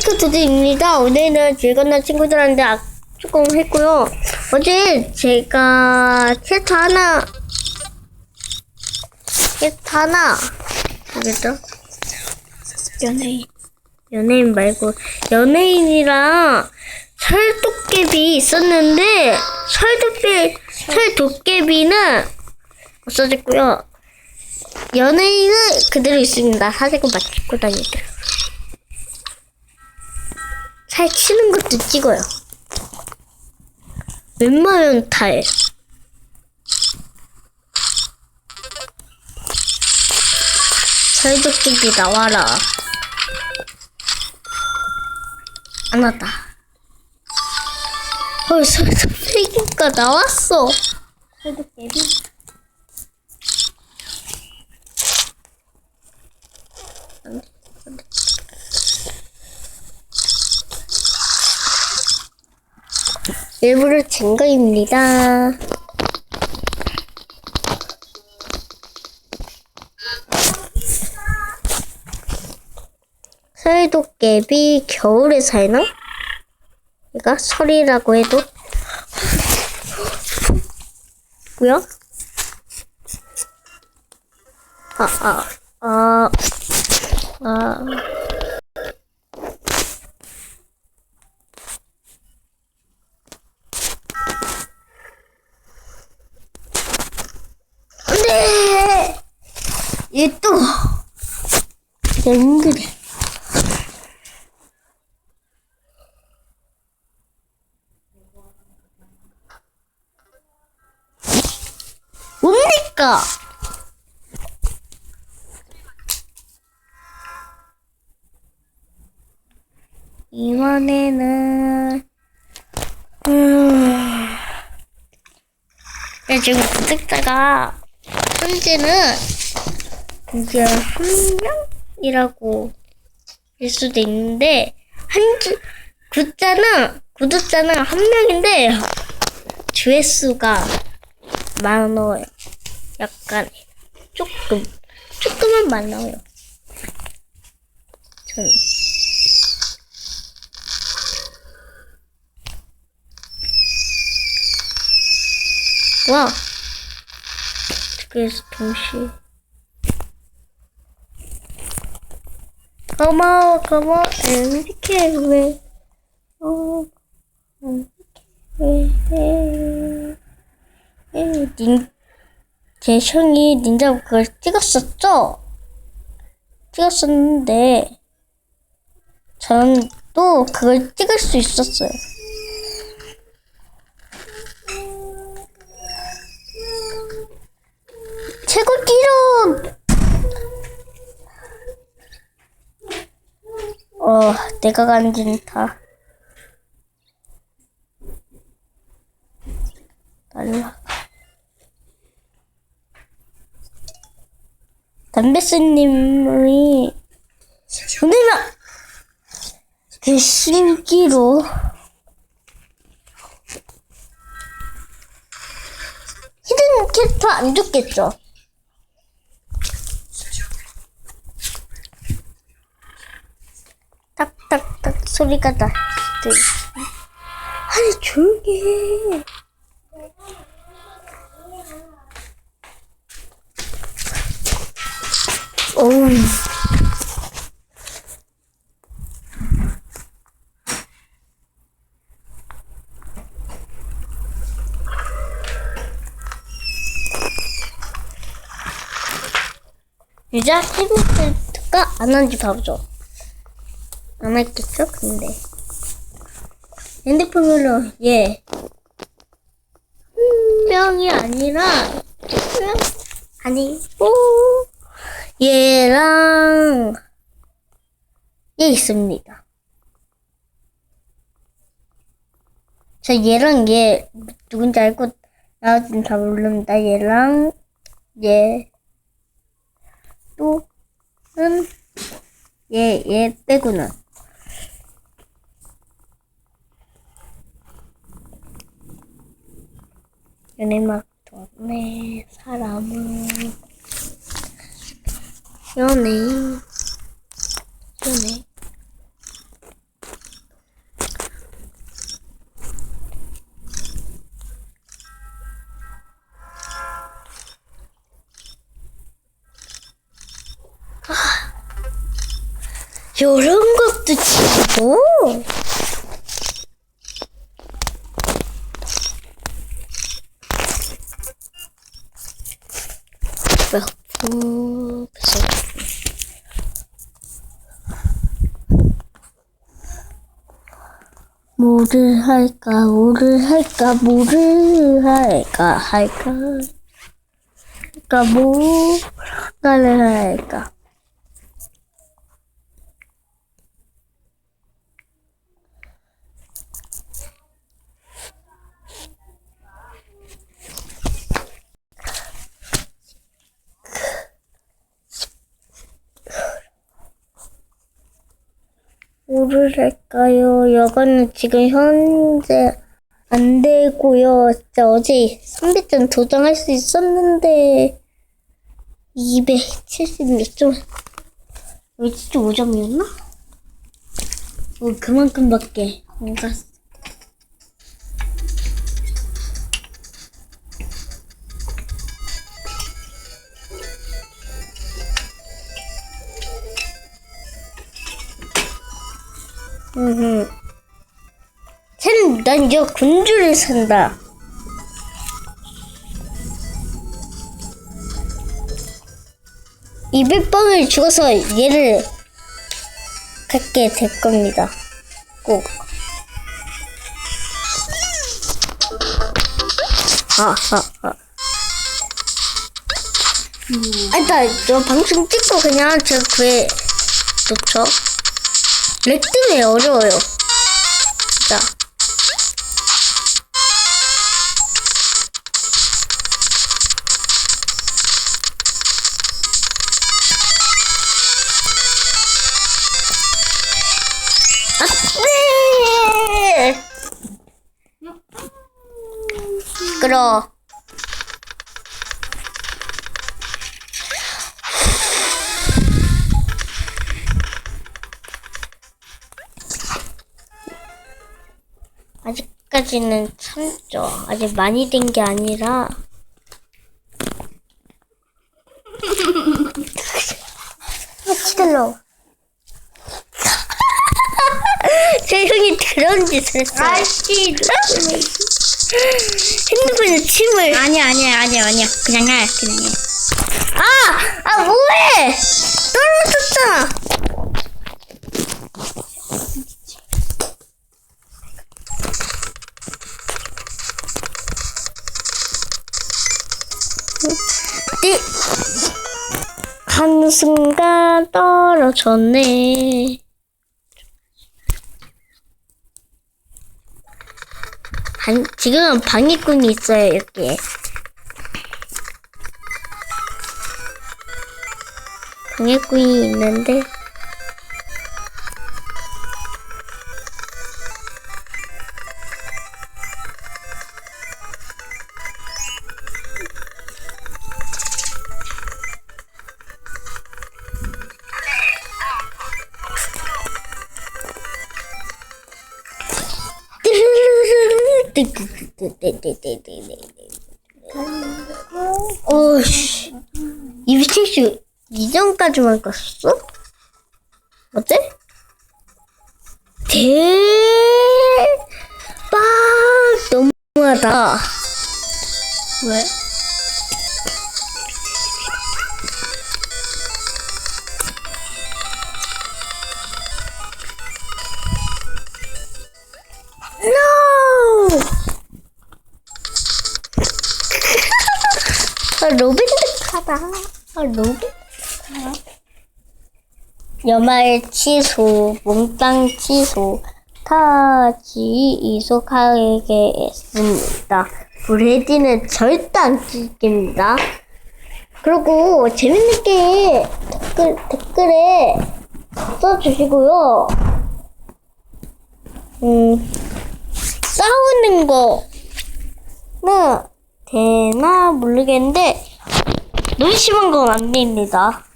친구들입니다. 오늘은 즐거운 친구들한테 아, 조금 했고요. 어제 제가 챕터 하나, 챕터 하나, 뭐겠죠? 연예인. 연예인 말고, 연예인이랑 설도깨비 있었는데, 설도깨, 설도깨비는 없어졌고요. 연예인은 그대로 있습니다. 막 찍고 다니더라고요. 살 치는 것도 찍어요. 웬만하면 다 해. 설도깨비 나와라. 안 왔다. 어, 설도깨비가 나왔어. 설도깨비. 일부러 증거입니다. 설도깨비 겨울에 살나? 얘가 설이라고 해도 뭐야? 아, 아, 아, 아. 안돼! 얘 또, 앵그래. 뭡니까? 이번에는 음... 야, 지금 구독자가 현재는 이제 한 명이라고 일 수도 있는데 한 주, 구독자는 구독자는 한 명인데 조회수가 많아요. 약간 조금 조금은 많아요. 저는 와 그래서 동시에 고마워 고마워 MBK 왜 어, MBK 왜 닌, 제 형이 닌자 그걸 찍었었죠? 찍었었는데 저는 또 그걸 찍을 수 있었어요. 최고 기록! 어, 내가 간지는 다. 날라. 담배스님이 오늘만 그 신기로 히든 캐릭터 안 좋겠죠? 소리가 나. 들- 아니 조용히 해. 어우. 유자 헤비트가 안 한지 봐보 죠. 안 했겠죠? 근데 핸드폰으로 얘 명이 아니라 명 아니고 얘랑 얘 있습니다. 저 얘랑 얘 누군지 알고 나도 다 모릅니다. 얘랑 얘 또는 얘 얘 빼고는 연애막 동네 사람은 연애. 연애. 아, 이런 것도 치고 뭐를 할까, 뭐를 할까, 뭐를 할까, 할까, 할까, 뭐를 할까. 할까요? 이거는 지금 현재 안 되고요. 진짜 어제 300점 도전할 수 있었는데 270몇 점. 왜 진짜 5점이었나? 어, 그만큼밖에 안갔 난 이제 군주를 산다. 이별빵을 죽어서 얘를 갖게 될 겁니다. 꼭. 아, 아, 아. 아, 일단, 저 방송 찍고 그냥 저 그에 놓쳐. 렉 때문에 어려워요. 끌어. 아직까지는 참죠. 아직 많이 된 게 아니라. 아, 치들러. 제 형이 그런 짓을 했어요. 아씨. 핸드폰에 침을. 아니야 아니야 아니야 아니야. 그냥 해 그냥 해. 아! 아, 뭐해! 떨어졌잖아! 띠! 한순간 떨어졌네. 한, 지금은 방해꾼이 있어요, 여기에. 방해꾼이 있는데 어씨 이비책시 이전까지만 갔어? 어째? 대박 너무하다 왜? 아, 로빈득하다. 아, 로빈득하다. 연말 취소, 몽땅 취소, 타지 이속하겠습니다. 브레디는 절대 안 찍힙니다. 그리고 재밌는 게 댓글, 댓글에 써주시고요. 음, 싸우는 거는 되나 모르겠는데 너무 심한 건안 됩니다.